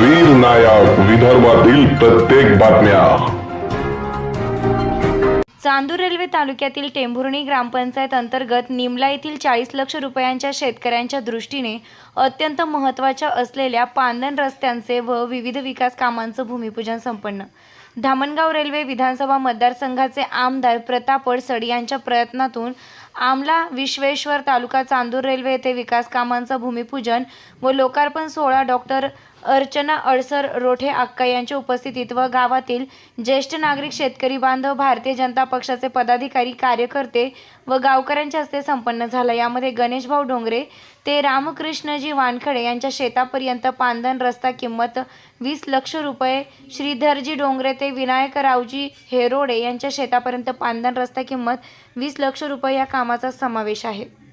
वीर नायक विदर्भातील प्रत्येक बातम्या. चांदूर रेल्वे तालुक्यातील टेंभुर्णी ग्रामपंचायत अंतर्गत निमला येथील चाळीस लक्ष रुपयांच्या शेतकऱ्यांच्या दृष्टीने अत्यंत महत्त्वाच्या असलेल्या पांदन रस्त्यांचे व विविध विकास कामांचं भूमिपूजन संपन्न. धामणगाव रेल्वे विधानसभा मतदारसंघाचे आमदार प्रताप अडसड यांच्या प्रयत्नातून आमला विश्वेश्वर तालुका चांदूर रेल्वे येथे विकास कामांचं भूमिपूजन व लोकार्पण सोहळा डॉक्टर अर्चना अडसर रोठे अक्का यांच्या उपस्थितीत व गावातील ज्येष्ठ नागरिक शेतकरी बांधव भारतीय जनता पक्षाचे पदाधिकारी कार्यकर्ते व गावकऱ्यांच्या हस्ते संपन्न झाला. यामध्ये गणेशभाऊ डोंगरे ते रामकृष्णजी वानखडे यांच्या शेतापर्यंत पांदन रस्ता किंमत वीस लक्ष रुपये श्रीधरजी डोंगरे ते विनायकरावजी हेरोडे यांच्या शेतापर्यंत पांदन रस्ता किंमत वीस लक्ष रुपये या कामाचा समावेश आहे.